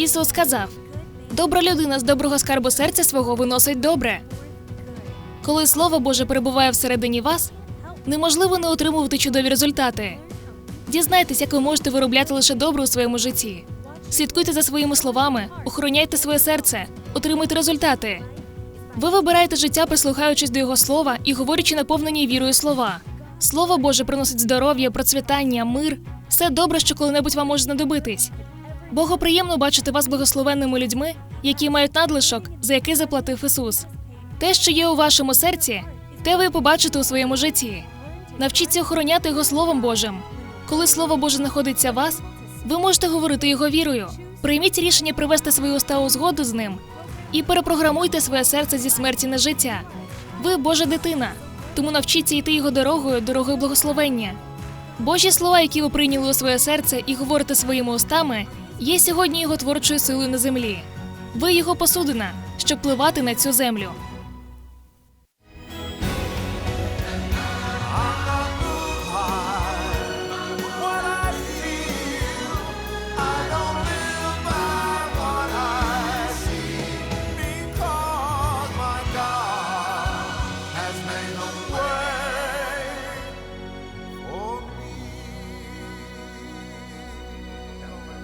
Ісус сказав: Добра людина з доброго скарбу серця свого виносить добре. Коли Слово Боже перебуває всередині вас, неможливо не отримувати чудові результати. Дізнайтесь, як ви можете виробляти лише добре у своєму житті. Слідкуйте за своїми словами, охороняйте своє серце, отримуйте результати. Ви вибираєте життя, прислухаючись до його слова і говорячи наповнені вірою слова. Слово Боже приносить здоров'я, процвітання, мир, все добре, що коли-небудь вам може знадобитись. Богу приємно бачити вас благословенними людьми, які мають надлишок, за який заплатив Ісус. Те, що є у вашому серці, те ви побачите у своєму житті. Навчіться охороняти його Словом Божим. Коли Слово Боже знаходиться в вас, ви можете говорити його вірою. Прийміть рішення привести свої уста у згоду з ним і перепрограмуйте своє серце зі смерті на життя. Ви Божа дитина, тому навчіться йти його дорогою, дорогою благословення. Божі слова, які ви прийняли у своє серце і говорите своїми устами, є сьогодні його творчою силою на землі. Ви його посудина, щоб пливати на цю землю.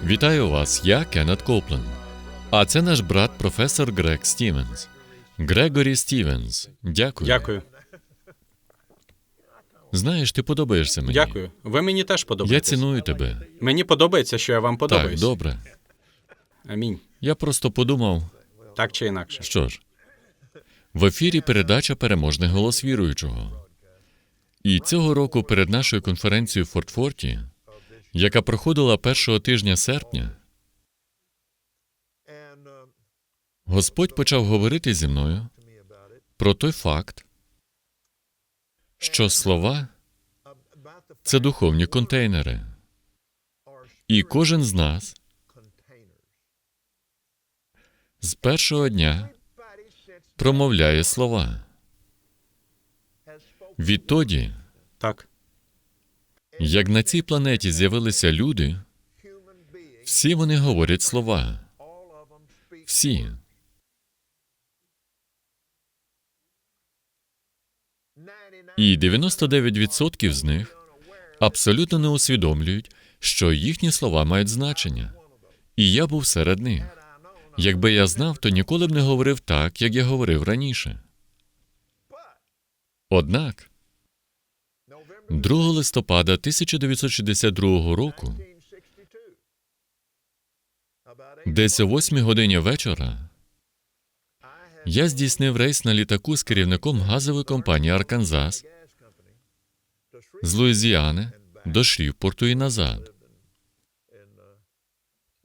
Вітаю вас, я Кеннет Коплен. А це наш брат професор Грег Стівенс. Грегорі Стівенс. Дякую. Дякую. Знаєш, ти подобаєшся мені. Дякую. Ви мені теж Я подобаєтесь. ціную тебе. Мені подобається, що я вам Так, подобаюсь. добре. Амінь. Я просто подумав, Так чи інакше. що ж, в ефірі передача Переможний голос віруючого. І цього року перед нашою конференцією в Фортфорті, яка проходила першого тижня серпня, Господь почав говорити зі мною про той факт, що слова це духовні контейнери. І кожен з нас з першого дня промовляє слова. Відтоді. Як на цій планеті з'явилися люди, всі вони говорять слова. Всі. І 99% з них абсолютно не усвідомлюють, що їхні слова мають значення. І я був серед них. Якби я знав, то ніколи б не говорив так, як я говорив раніше. Однак, 2 листопада 1962 року, десь о 8 годині вечора, я здійснив рейс на літаку з керівником газової компанії Арканзас з Луїзіани до Шрівпорту і назад.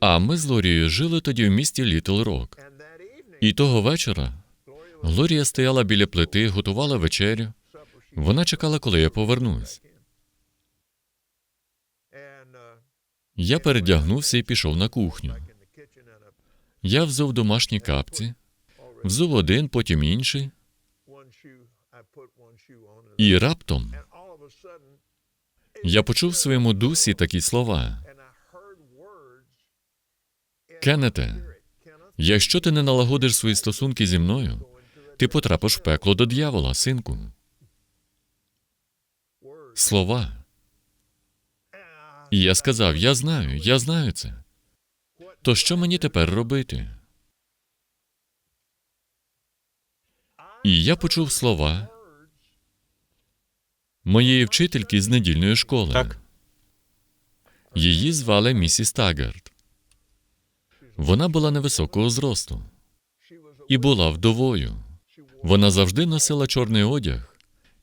А ми з Лорією жили тоді в місті Літл Рок. І того вечора Глорія стояла біля плити, готувала вечерю. Вона чекала, коли я повернусь. Я передягнувся і пішов на кухню. Я взув домашні капці, взув один, потім інший, і раптом я почув в своєму дусі такі слова. Кеннете, якщо ти не налагодиш свої стосунки зі мною, ти потрапиш в пекло до дьявола, синку. Слова. І я сказав: я знаю, я знаю це. То що мені тепер робити? І я почув слова моєї вчительки з недільної школи. Так. Її звали місіс Таггарт. Вона була невисокого зросту і була вдовою. Вона завжди носила чорний одяг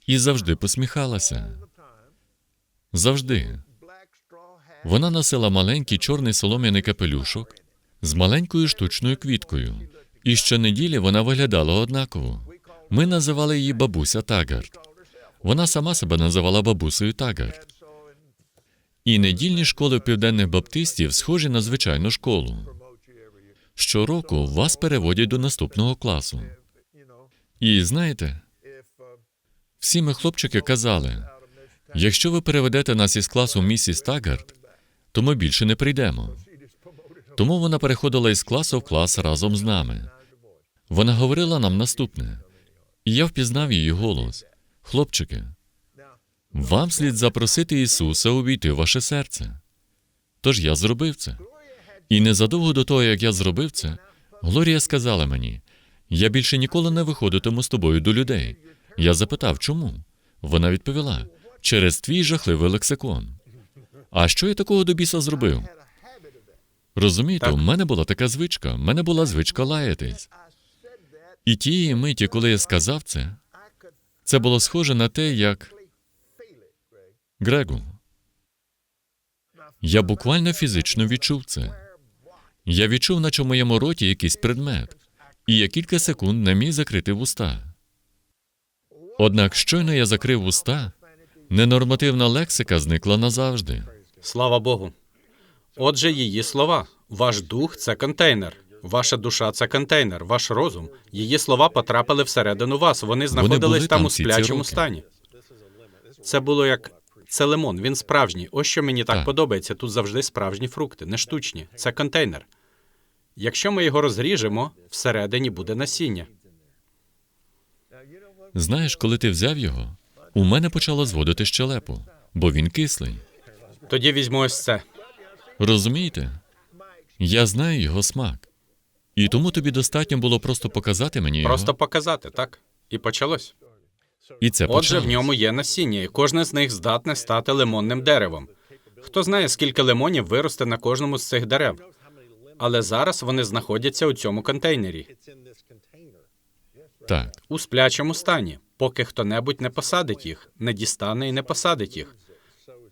і завжди посміхалася. Завжди. Вона носила маленький чорний солом'яний капелюшок з маленькою штучною квіткою. І щонеділі вона виглядала однаково. Ми називали її бабуся Тагард. Вона сама себе називала бабусею Тагард. І недільні школи південних баптистів схожі на звичайну школу. Щороку вас переводять до наступного класу. І знаєте, всі ми хлопчики казали: якщо ви переведете нас із класу місіс Тагард, то ми більше не прийдемо. Тому вона переходила із класу в клас разом з нами. Вона говорила нам наступне, і я впізнав її голос. Хлопчики, вам слід запросити Ісуса увійти в ваше серце. Тож я зробив це. І незадовго до того, як я зробив це, Глорія сказала мені: я більше ніколи не виходитиму з тобою до людей. Я запитав, чому? Вона відповіла: через твій жахливий лексикон. А що я такого до біса зробив? Розумієте, Так. у мене була така звичка, в мене була звичка лаятись. І тієї миті, коли я сказав це, це було схоже на те, як Грегу. Я буквально фізично відчув це. Я відчув, наче в моєму роті якийсь предмет, і я кілька секунд не міг закрити вуста. Однак щойно я закрив вуста, ненормативна лексика зникла назавжди. Слава Богу. Отже, її слова. Ваш дух це контейнер. Ваша душа це контейнер, ваш розум. Її слова потрапили всередину вас. Вони знаходились були там там у сплячому стані. Це було як це лимон. Він справжній. Ось що мені так, Так. подобається. Тут завжди справжні фрукти, не штучні. Це контейнер. Якщо ми його розріжемо, всередині буде насіння. Знаєш, коли ти взяв його, у мене почало зводити щелепу, бо він кислий. Тоді візьму ось це. Розумієте? Я знаю його смак. І тому тобі достатньо було просто показати мені його. Просто показати, так? І почалось. І це Отже, почалось. в ньому є насіння, і кожне з них здатне стати лимонним деревом. Хто знає, скільки лимонів виросте на кожному з цих дерев. Але зараз вони знаходяться у цьому контейнері, Так, у сплячому стані, поки хто-небудь не посадить їх, не дістане і не посадить їх.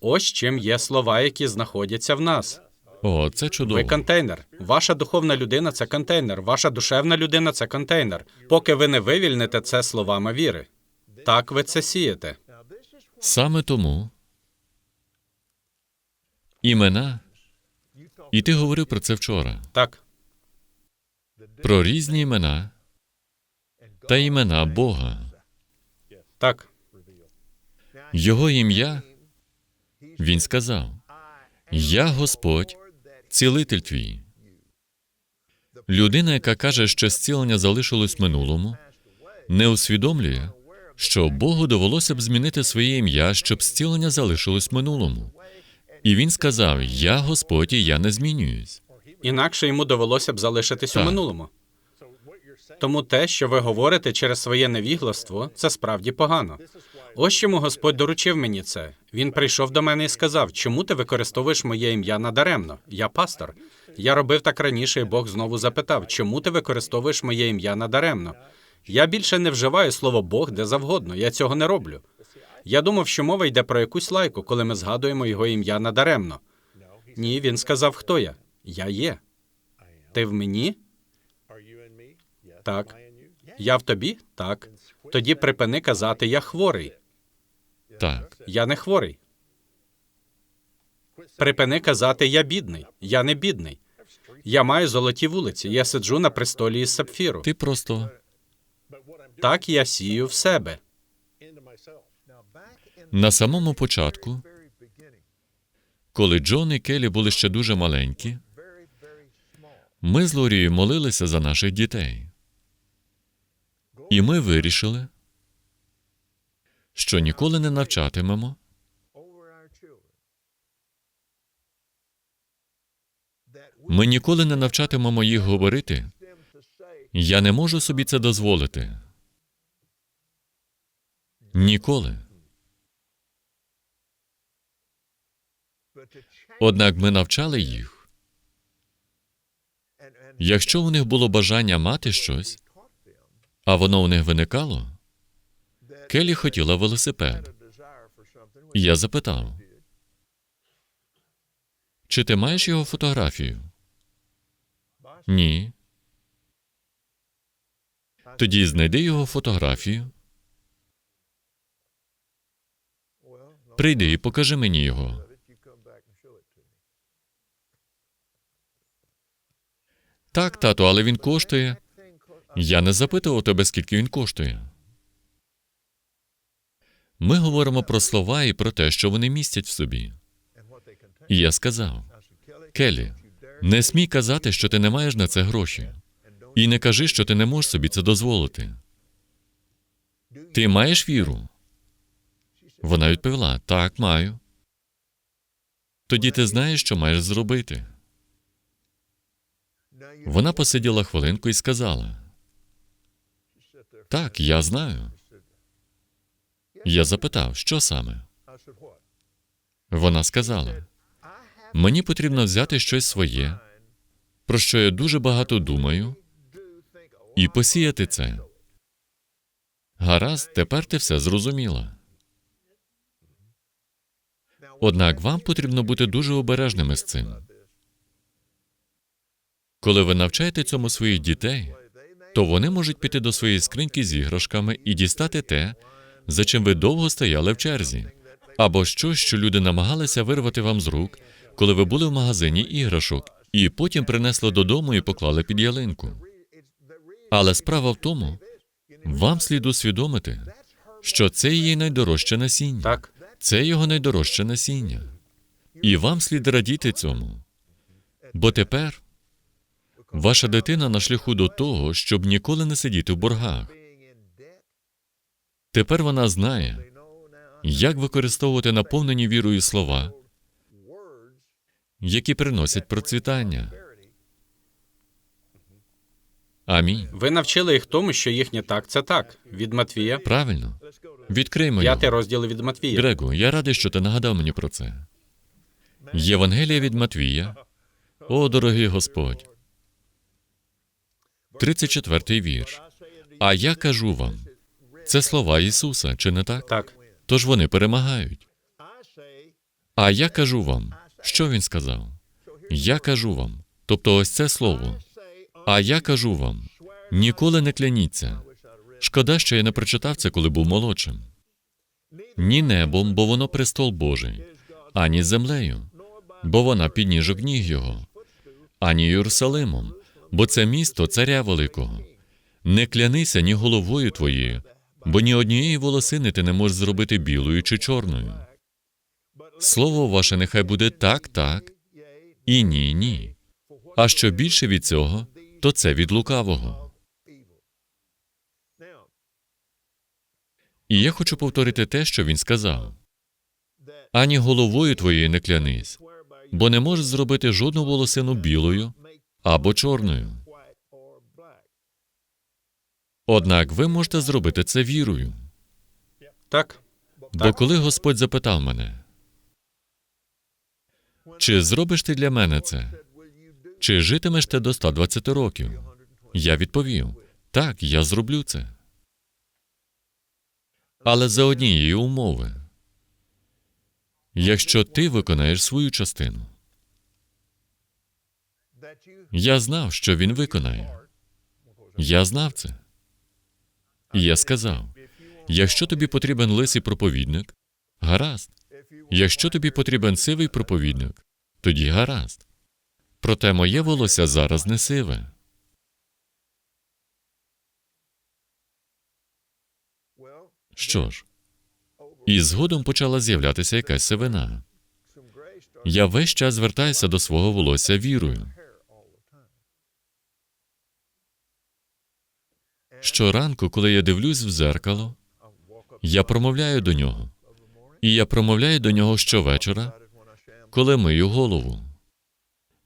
Ось чим є слова, які знаходяться в нас. о, це Ви контейнер. Ваша духовна людина це контейнер. Ваша душевна людина це контейнер. Поки ви не вивільните це словами віри. Так ви це сієте. Саме тому імена, і ти говорив про це вчора, Так, про різні імена та імена Бога. Так. Його ім'я він сказав: Я Господь, цілитель твій. Людина, яка каже, що зцілення залишилось в минулому, не усвідомлює, що Богу довелося б змінити своє ім'я, щоб зцілення залишилось в минулому. І він сказав: Я Господь, і я не змінююсь. Інакше йому довелося б залишитись у минулому. Тому те, що ви говорите через своє невігластво, це справді погано. Ось чому Господь доручив мені це. Він прийшов до мене і сказав: чому ти використовуєш моє ім'я надаремно? Я пастор. Я робив так раніше, і Бог знову запитав, чому ти використовуєш моє ім'я надаремно? Я більше не вживаю слово Бог де завгодно. Я цього не роблю. Я думав, що мова йде про якусь лайку, коли ми згадуємо його ім'я надаремно. Ні, він сказав, хто я. Я є. Ти в мені? Так. Я в тобі? Так. Тоді припини казати я хворий. Так, Я не хворий. Припини казати я бідний. Я не бідний. Я маю золоті вулиці. Я сиджу на престолі із сапфіру. ти просто Так я сію в себе. на самому початку, коли Джон і Келі були ще дуже маленькі, ми з Лорією молилися за наших дітей. І ми вирішили, що ніколи не навчатимемо Ми ніколи не навчатимемо їх говорити. Я не можу собі це дозволити. Ніколи. Однак ми навчали їх. Якщо у них було бажання мати щось, а воно у них виникало, Келі хотіла велосипед. Я запитав, чи ти маєш його фотографію? Ні. Тоді знайди його фотографію. Прийди і покажи мені його. Так, тату, але він коштує. Я не запитував тебе, скільки він коштує. Ми говоримо про слова і про те, що вони містять в собі. І я сказав: Келі, Не смій казати, що ти не маєш на це гроші. І не кажи, що ти не можеш собі це дозволити. Ти маєш віру? Вона відповіла: Так, маю. Тоді ти знаєш, що маєш зробити. Вона посиділа хвилинку і сказала: Так, я знаю. Я запитав, що саме? Вона сказала: Мені потрібно взяти щось своє, про що я дуже багато думаю, і посіяти це. Гаразд, тепер ти все зрозуміла. Однак вам потрібно бути дуже обережними з цим. Коли ви навчаєте цьому своїх дітей, то вони можуть піти до своєї скриньки з іграшками і дістати те, за чим ви довго стояли в черзі, або щось, що люди намагалися вирвати вам з рук, коли ви були в магазині іграшок, і потім принесли додому і поклали під ялинку. Але справа в тому, вам слід усвідомити, що це її найдорожче насіння. Так, Це його найдорожче насіння. І вам слід радіти цьому. Бо тепер ваша дитина на шляху до того, щоб ніколи не сидіти в боргах. Тепер вона знає, як використовувати наповнені вірою слова, які приносять процвітання. Амінь. ви навчили їх тому, що їхнє так це так. Від Матвія, Правильно. Відкриймо п'ятий розділ від Матвія. Грегу, я радий, що ти нагадав мені про це. Євангелія від Матвія. О, дорогий Господь. 34-й вірш. А я кажу вам, це слова Ісуса, чи не так? Так, Тож вони перемагають. А я кажу вам, що він сказав? Я кажу вам. Тобто ось це слово. А я кажу вам, ніколи не кляніться. Шкода, що я не прочитав це, коли був молодшим. Ні небом, бо воно престол Божий, ані землею, бо вона підніжок ніг його, ані Єрусалимом, бо це місто царя великого. Не клянися ні головою твоєю, бо ні однієї волосини ти не можеш зробити білою чи чорною. Слово ваше нехай буде так, так, і ні, ні. А що більше від цього, то це від лукавого. І я хочу повторити те, що він сказав. Ані головою твоєю не клянись, бо не можеш зробити жодну волосину білою або чорною. Однак ви можете зробити це вірою. так, Бо коли Господь запитав мене, чи зробиш ти для мене це? Чи житимеш ти до 120 років? Я відповів: так, я зроблю це. Але за однієї умови. Якщо ти виконаєш свою частину, я знав, що він виконає. Я знав це. І я сказав: якщо тобі потрібен лисий проповідник, гаразд. Якщо тобі потрібен сивий проповідник, тоді гаразд. Проте моє волосся зараз не сиве. Що ж, і згодом почала з'являтися якась сивина. Я весь час звертаюся до свого волосся вірою. Щоранку, коли я дивлюсь в зеркало, я промовляю до нього. І я промовляю до нього щовечора, коли мию голову.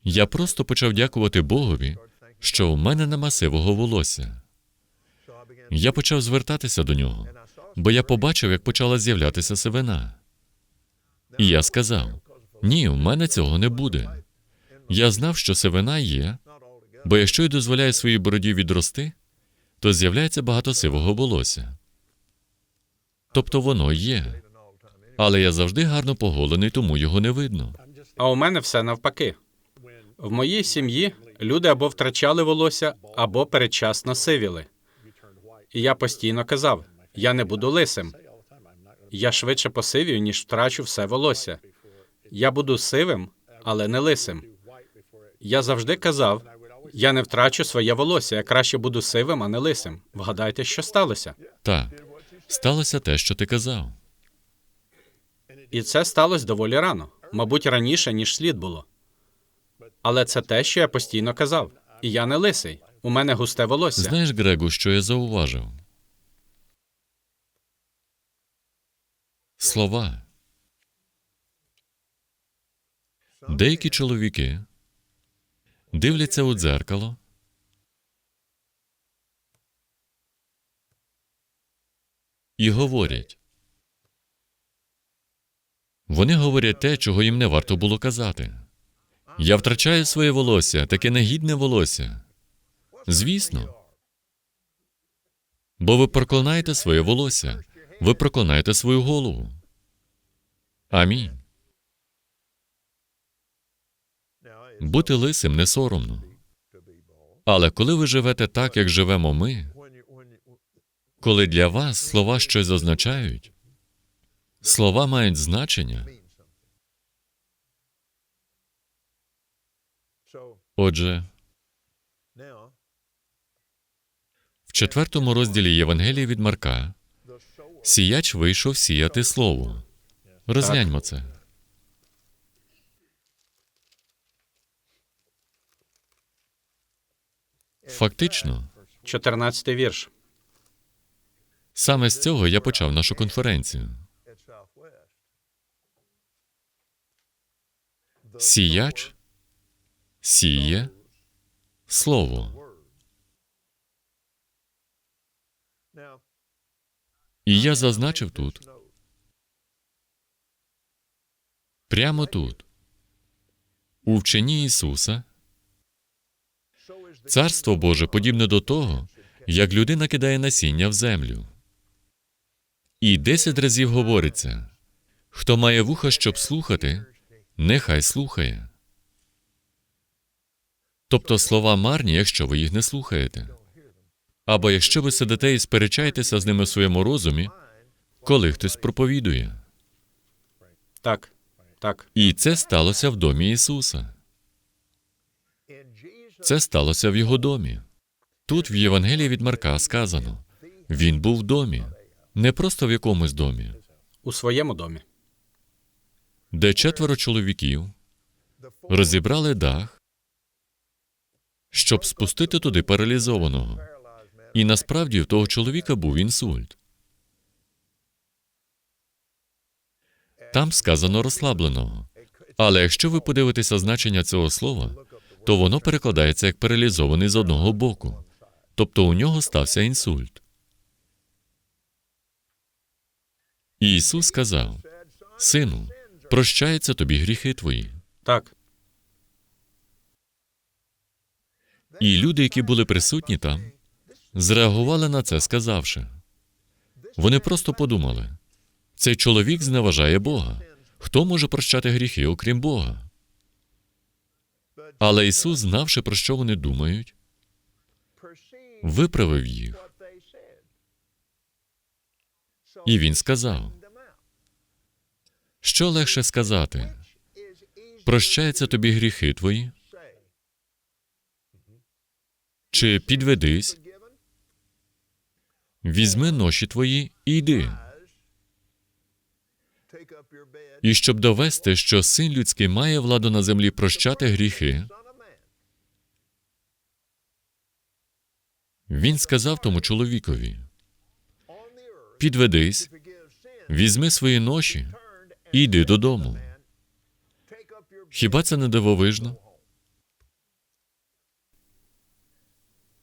Я просто почав дякувати Богові, що в мене нема сивого волосся. Я почав звертатися до нього, бо я побачив, як почала з'являтися сивина. І я сказав: ні, в мене цього не буде. Я знав, що сивина є, бо якщо я дозволяю своїй бороді відрости, то з'являється багато сивого волосся. Тобто воно є. Але я завжди гарно поголений, тому його не видно. а у мене все навпаки. В моїй сім'ї люди або втрачали волосся, або передчасно сивіли. І я постійно казав: я не буду лисим. Я швидше посивію, ніж втрачу все волосся. Я буду сивим, але не лисим. Я завжди казав: я не втрачу своє волосся, я краще буду сивим, а не лисим. Вгадайте, що сталося. Так, сталося те, що ти казав. І це сталося доволі рано, мабуть, раніше, ніж слід було. Але це те, що я постійно казав. І я не лисий. У мене густе волосся. Знаєш, Грегу, що я зауважив? Слова. Деякі чоловіки дивляться у дзеркало і говорять. Вони говорять те, чого їм не варто було казати. Я втрачаю своє волосся, таке негідне волосся. Звісно. Бо ви проклинаєте своє волосся, ви проклинаєте свою голову. Амінь. Бути лисим не соромно. Але коли ви живете так, як живемо ми, коли для вас слова щось означають, слова мають значення. Отже, в четвертому розділі Євангелія від Марка сіяч вийшов сіяти слово. Розгляньмо це. Фактично, 14 вірш. саме з цього я почав нашу конференцію. Сіяч сіє слово. І я зазначив тут, прямо тут, у вченні Ісуса, Царство Боже подібне до того, як людина кидає насіння в землю. І десять разів говориться: хто має вуха, щоб слухати, нехай слухає. Тобто слова марні, якщо ви їх не слухаєте. Або якщо ви сидите і сперечаєтеся з ними в своєму розумі, коли хтось проповідує. Так, так. І це сталося в домі Ісуса. Це сталося в його домі. Тут в Євангелії від Марка сказано: він був в домі, не просто в якомусь домі, У своєму домі. де четверо чоловіків розібрали дах, щоб спустити туди паралізованого. І насправді в того чоловіка був інсульт. Там сказано розслабленого. Але якщо ви подивитеся значення цього слова, то воно перекладається як паралізований з одного боку. Тобто у нього стався інсульт. І Ісус сказав: Сину, прощаються тобі гріхи твої. Так. І люди, які були присутні там, зреагували на це, сказавши. Вони просто подумали: цей чоловік зневажає Бога. Хто може прощати гріхи, окрім Бога? Але Ісус, знавши, про що вони думають, виправив їх. І Він сказав: що легше сказати? Прощаються тобі гріхи твої? Чи підведись, візьми ноші твої і йди. І щоб довести, що син людський має владу на землі прощати гріхи, він сказав тому чоловікові: підведись, візьми свої ноші і йди додому. Хіба це не дивовижно?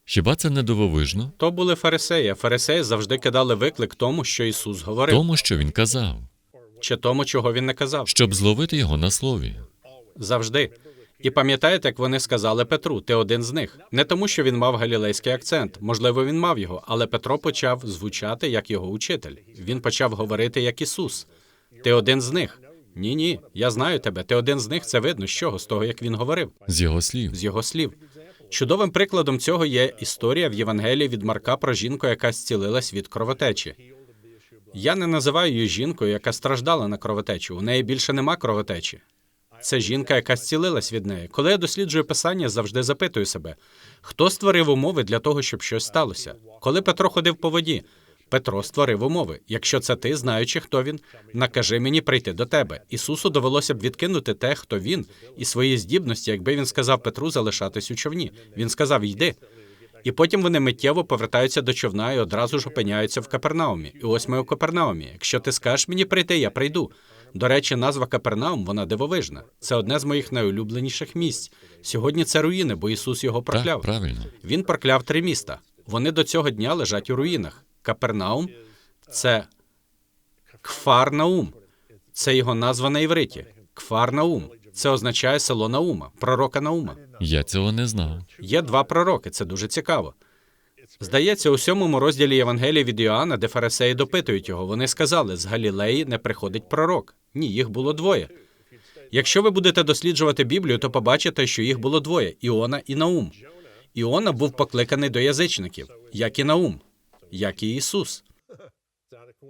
Хіба це не дивовижно? То були фарисеї. Фарисеї завжди кидали виклик тому, що Ісус говорив, Тому, що він казав, чи тому, чого він не казав. щоб зловити його на слові. Завжди. І пам'ятаєте, як вони сказали Петру, ти один з них. Не тому, що він мав галілейський акцент. Можливо, він мав його, але Петро почав звучати як його учитель. Він почав говорити як Ісус. Ти один з них. Ні, ні, я знаю тебе. Ти один з них. Це видно з чого? З того, як він говорив, З його слів. з його слів. Чудовим прикладом цього є історія в Євангелії від Марка про жінку, яка зцілилась від кровотечі. Я не називаю її жінкою, яка страждала на кровотечу. У неї більше нема кровотечі. Це жінка, яка зцілилась від неї. Коли я досліджую писання, завжди запитую себе, хто створив умови для того, щоб щось сталося. Коли Петро ходив по воді, Петро створив умови. Якщо це ти, знаючи, хто він, накажи мені прийти до тебе. Ісусу довелося б відкинути те, хто він, і свої здібності, якби він сказав Петру залишатись у човні. Він сказав: Йди. І потім вони миттєво повертаються до човна і одразу ж опиняються в Капернаумі. І ось ми у Капернаумі. Якщо ти скажеш мені прийти, я прийду. До речі, назва Капернаум вона дивовижна. Це одне з моїх найулюбленіших місць. Сьогодні це руїни, бо Ісус його Так, прокляв. правильно. Він прокляв три міста. Вони до цього дня лежать у руїнах. Капернаум це Кфарнаум. Це його назва на івриті. Кфарнаум. Це означає село Наума, пророка Наума. Я цього не знав. Є два пророки, це дуже цікаво. Здається, у сьомому розділі Євангелія від Йоанна, де фарисеї допитують його, вони сказали: з Галілеї не приходить пророк. Ні, їх було двоє. Якщо ви будете досліджувати Біблію, то побачите, що їх було двоє: Іона і Наум. Іона був покликаний до язичників, як і Наум, як і Ісус.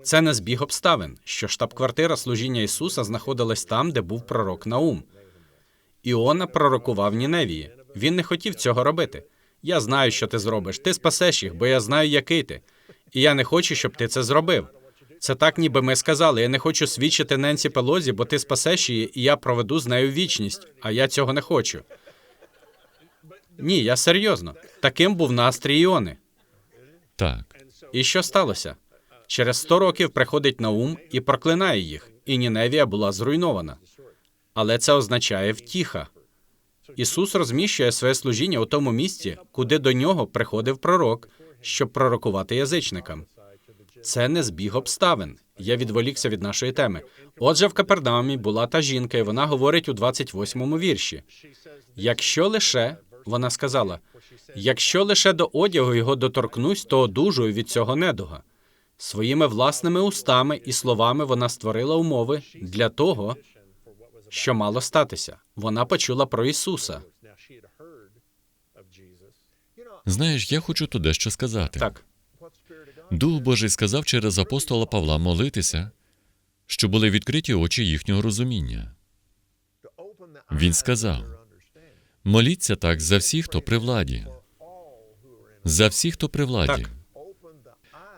Це не збіг обставин, що штаб-квартира служіння Ісуса знаходилась там, де був пророк Наум. Іона пророкував Ніневії. Він не хотів цього робити. Я знаю, що ти зробиш. Ти спасеш їх, бо я знаю, який ти. І я не хочу, щоб ти це зробив. Це так, ніби ми сказали. Я не хочу свідчити Ненсі Пелозі, бо ти спасеш її, і я проведу з нею вічність, а я цього не хочу. Ні, я серйозно. Таким був настрій Іони. Так. І що сталося? Через сто років приходить Наум і проклинає їх, і Ніневія була зруйнована. Але це означає втіха. Ісус розміщує своє служіння у тому місці, куди до нього приходив пророк, щоб пророкувати язичникам. Це не збіг обставин. Я відволікся від нашої теми. Отже, в Капернаумі була та жінка, і вона говорить у 28-му вірші. Якщо лише, вона сказала, якщо лише до одягу його доторкнусь, то одужую від цього недуга. Своїми власними устами і словами вона створила умови для того, що мало статися. Вона почула про Ісуса. Знаєш, я хочу тут дещо сказати. Так, Дух Божий сказав через апостола Павла молитися, щоб були відкриті очі їхнього розуміння. Він сказав: моліться так за всіх, хто при владі, за всіх, хто при владі, Так.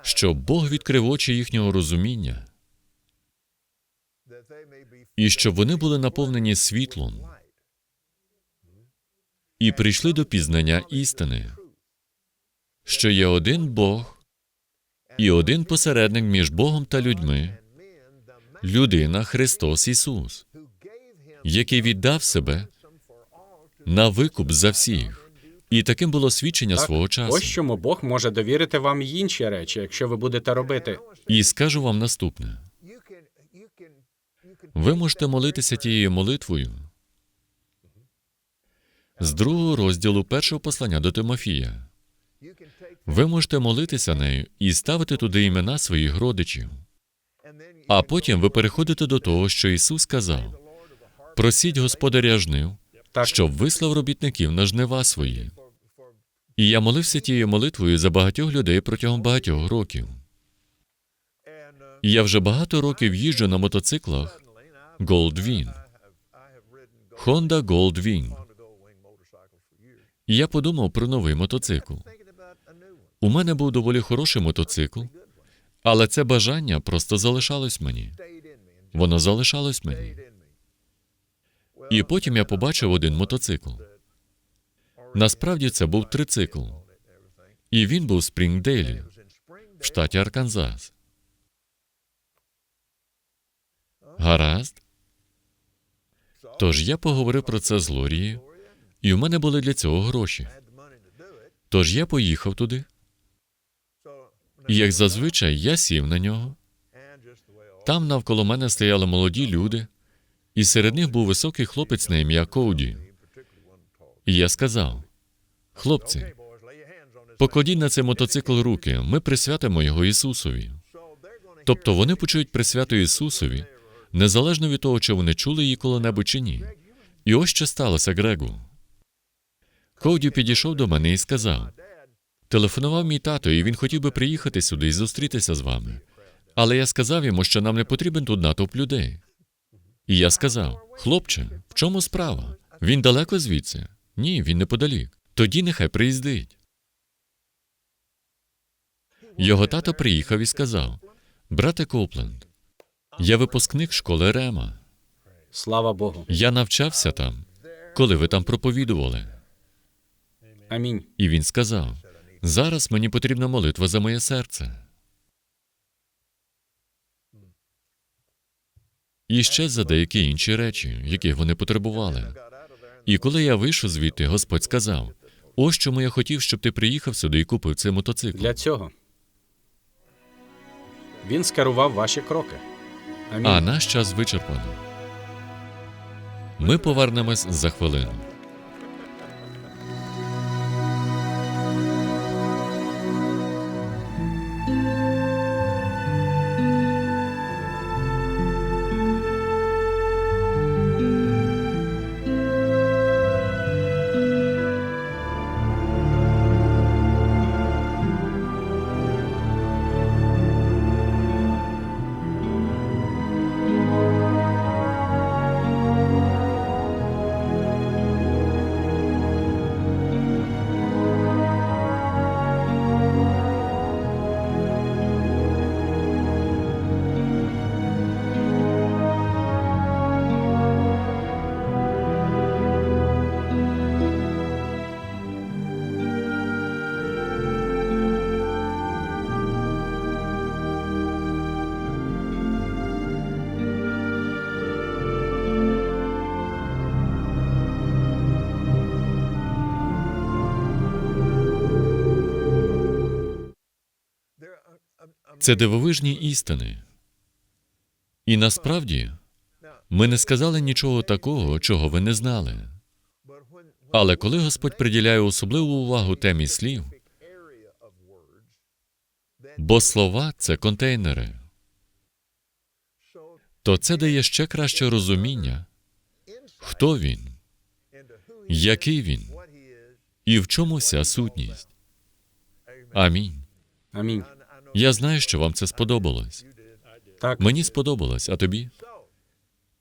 щоб Бог відкрив очі їхнього розуміння, і щоб вони були наповнені світлом і прийшли до пізнання істини, що є один Бог і один посередник між Богом та людьми, людина Христос Ісус, який віддав себе на викуп за всіх. І таким було свідчення так. свого часу. Ось чому Бог може довірити вам інші речі, якщо ви будете робити. І скажу вам наступне: ви можете молитися тією молитвою з другого розділу першого послання до Тимофія. Ви можете молитися нею і ставити туди імена своїх родичів. А потім ви переходите до того, що Ісус сказав: просіть господаря жнив, щоб вислав робітників на жнива свої. І я молився тією молитвою за багатьох людей протягом багатьох років. І я вже багато років їжджу на мотоциклах Goldwing. Honda Goldwing. Я подумав про новий мотоцикл. У мене був доволі хороший мотоцикл, але це бажання просто залишалось мені. Воно залишалось мені. І потім я побачив один мотоцикл. Насправді це був трицикл. І він був в Спрінгдейлі, в штаті Арканзас. Гаразд. Тож я поговорив про це з Лорією, і в мене були для цього гроші. Тож я поїхав туди, і як зазвичай я сів на нього. Там навколо мене стояли молоді люди, і серед них був високий хлопець на ім'я Коуді. І я сказав: хлопці, покладіть на цей мотоцикл руки, ми присвятимо його Ісусові. Тобто вони почують присвяту Ісусові, незалежно від того, чи вони чули її коли-небудь чи ні. І ось що сталося Грегу. Коуді підійшов до мене і сказав: телефонував мій тато, і він хотів би приїхати сюди і зустрітися з вами. Але я сказав йому, що нам не потрібен тут натовп людей. І я сказав: хлопче, в чому справа? Він далеко звідси? Ні, він неподалік. Тоді нехай приїздить. Його тато приїхав і сказав: Брате Копленд, я випускник школи Рема. Слава Богу. Я навчався там, коли ви там проповідували. Амінь. І він сказав: зараз мені потрібна молитва за моє серце. І ще за деякі інші речі, яких вони потребували. І коли я вийшов звідти, Господь сказав: ось чому я хотів, щоб ти приїхав сюди і купив цей мотоцикл. Для цього. Він скерував ваші кроки. А наш час вичерпано. Ми повернемось за хвилину. Це дивовижні істини. І насправді ми не сказали нічого такого, чого ви не знали. Але коли Господь приділяє особливу увагу темі слів, бо слова це контейнери, то це дає ще краще розуміння, хто він, який він і в чому вся сутність. Амінь. Амінь. Я знаю, що вам це сподобалось. Так. Мені сподобалось, а тобі?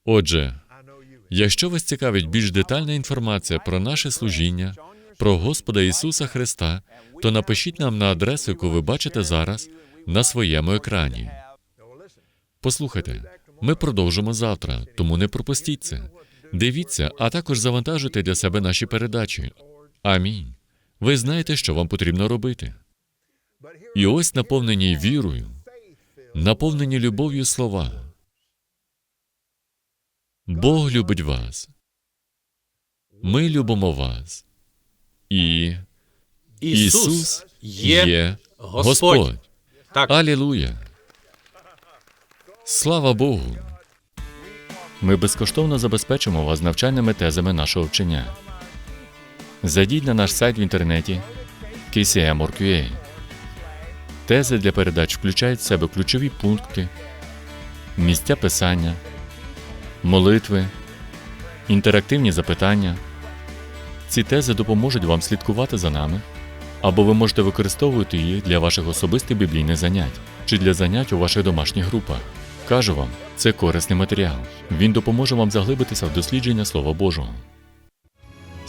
Отже, якщо вас цікавить більш детальна інформація про наше служіння, про Господа Ісуса Христа, то напишіть нам на адресу, яку ви бачите зараз на своєму екрані. Послухайте, ми продовжимо завтра, тому не пропустіть це. Дивіться, а також завантажуйте для себе наші передачі. Амінь. Ви знаєте, що вам потрібно робити. І ось наповнені вірою, наповнені любов'ю слова. Бог любить вас. Ми любимо вас. І Ісус, є Господь. Господь. Так. Алілуя. Слава Богу. Ми безкоштовно забезпечимо вас навчальними тезами нашого вчення. Зайдіть на наш сайт в інтернеті KCM.org.ua. Тези для передач включають в себе ключові пункти, місця писання, молитви, інтерактивні запитання. Ці тези допоможуть вам слідкувати за нами, або ви можете використовувати їх для ваших особистих біблійних занять чи для занять у ваших домашніх групах. Кажу вам, це корисний матеріал. Він допоможе вам заглибитися в дослідження Слова Божого.